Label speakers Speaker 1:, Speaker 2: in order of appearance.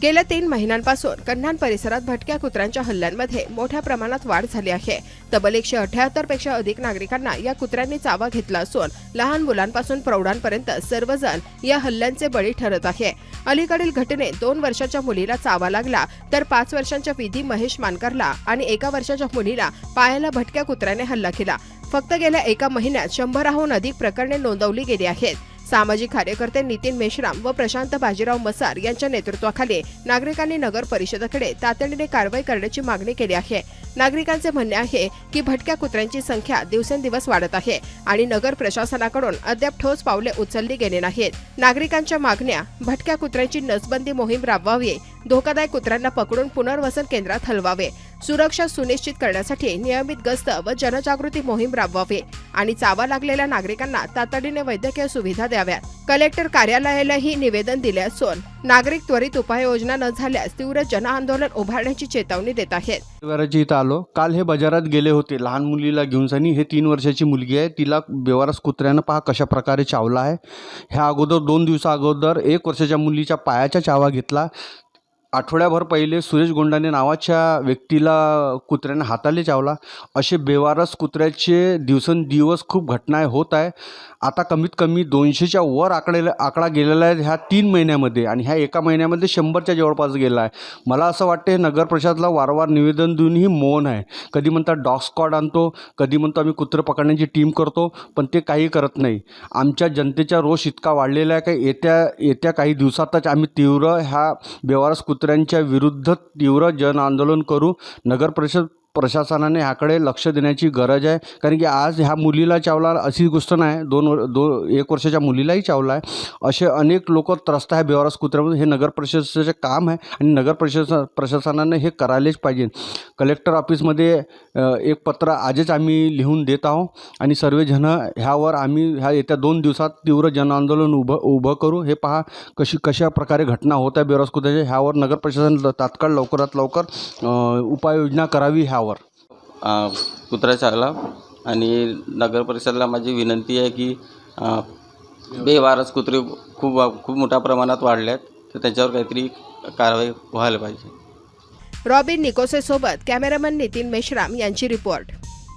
Speaker 1: गेल्या तीन महिन्यांपासून कन्हान परिसरात भटक्या कुत्र्यांच्या हल्ल्यांमध्ये मोठ्या प्रमाणात वाढ झाली आहे. तब्बल एकशे अठ्याहत्तरपेक्षा अधिक नागरिकांना या कुत्र्यांनी चावा घेतला असून लहान मुलांपासून प्रौढांपर्यंत सर्वजण या हल्ल्यांचे बळी ठरत आहे. अलीकडील घटनेत दोन वर्षाच्या मुलीला चावा लागला तर पाच वर्षांच्या विधी महेश मानकरला आणि एका वर्षाच्या मुलीला पायाला भटक्या कुत्र्याने हल्ला केला. फक्त गेल्या एका महिन्यात शंभराहून अधिक प्रकरणे नोंदवली गेली आहेत. सामाजिक कार्यकर्ते नितीन मेश्राम व प्रशांत बाजीराव मसार यांच्या नेतृत्वाखाली नागरिकांनी नगर परिषदेकडे तातडीने कारवाई करण्याची मागणी केली आहे. नागरिकांचे म्हणणे आहे की भटक्या कुत्र्यांची संख्या दिवसेंदिवस वाढत आहे आणि नगर प्रशासनाकडून अद्याप ठोस पावले उचलली गेली नाहीत. नागरिकांच्या मागण्या भटक्या कुत्र्यांची नसबंदी मोहीम राबवावी धोकादायक कुत्र्यांना पकडून पुनर्वसन केंद्रात हलवावे सुरक्षा सुनिश्चित करण्यासाठी नियमित गस्त व जनजागृती मोहीम राबवावी आणि चावा लागलेल्या नागरिकांना तातडीने वैद्यकीय सुविधा द्याव्यात. कलेक्टर कार्यालयालाही निवेदन दिले असून नागरिक त्वरित उपाययोजना न झाल्यास तीव्र जनआंदोलन उभारण्याची चेतावणी देत आहेत.
Speaker 2: इथं आलो. काल हे बाजारात गेले होते. लहान मुलीला घेऊन सनी हे तीन वर्षाची मुलगी आहे. तिला बेवारस कुत्र्यानं पहा कशा प्रकारे चावला आहे. ह्या अगोदर दोन दिवसा अगोदर एक वर्षाच्या मुलीच्या पायाच्या चावा घेतला. आठवड्याभर पहिले सुरेश गोंडाने नावाच्या व्यक्तीला कुत्र्याने हाताले चावला. असे बेवारस कुत्र्याचे दिवसेंदिवस खूप घटना होत आहे. आता कमीत कमी दोनशेच्या वर आकडेला आकडा गेलेला आहे ह्या तीन महिन्यामध्ये आणि ह्या एका महिन्यामध्ये शंभरच्या जवळपास गेला आहे मला असं वाटते नगर प्रशासनाला वारंवार निवेदन देऊनही मौन आहे. कधी म्हणतात डॉग स्कॉड आणतो कधी म्हणतो आम्ही कुत्रं पकडण्याची टीम करतो पण ते काही करत नाही. आमच्या जनतेचा रोष इतका वाढलेला आहे का येत्या येत्या काही दिवसातच आम्ही तीव्र ह्या बेवारस कुत्र्यांच्या विरुद्ध तीव्र जन आंदोलन करू नगर परिषद प्रशासनाने ह्याकडे लक्ष देण्याची गरज आहे. कारण की आज ह्या मुलीला चावला अशी गोष्ट नाही. दोन वर दो एक वर्षाच्या मुलीलाही चावला आहे असे अनेक लोक त्रस्त आहे बेवारस कुत्र्यामध्ये हे नगर परिषदेचे काम आहे आणि नगर प्रशासन प्रशासनाने हे करायलाच पाहिजे. कलेक्टर ऑफिसमध्ये एक पत्र आजच आम्ही लिहून देत आहोत आणि सर्वजण ह्यावर आम्ही ह्या येत्या दोन दिवसात तीव्र जनआंदोलन उभं उभं करू. हे पहा कशी कशा प्रकारे घटना होत आहे बेवारस कुत्र्याच्या ह्यावर नगर प्रशासन तात्काळ लवकरात लवकर उपाययोजना करावी
Speaker 3: ह्या कुत्रा चावला आणि नगर परिषदेला माझी विनंती आहे की बेवारच बेवारस कुत्रे खूप खूप मोठ्या प्रमाणात वाढले आहेत तर त्याच्यावर काहीतरी कारवाई व्हायला पाहिजे.
Speaker 1: रॉबिन निकोसेसोबत कॅमेरामन नितीन मेश्राम यांची रिपोर्ट.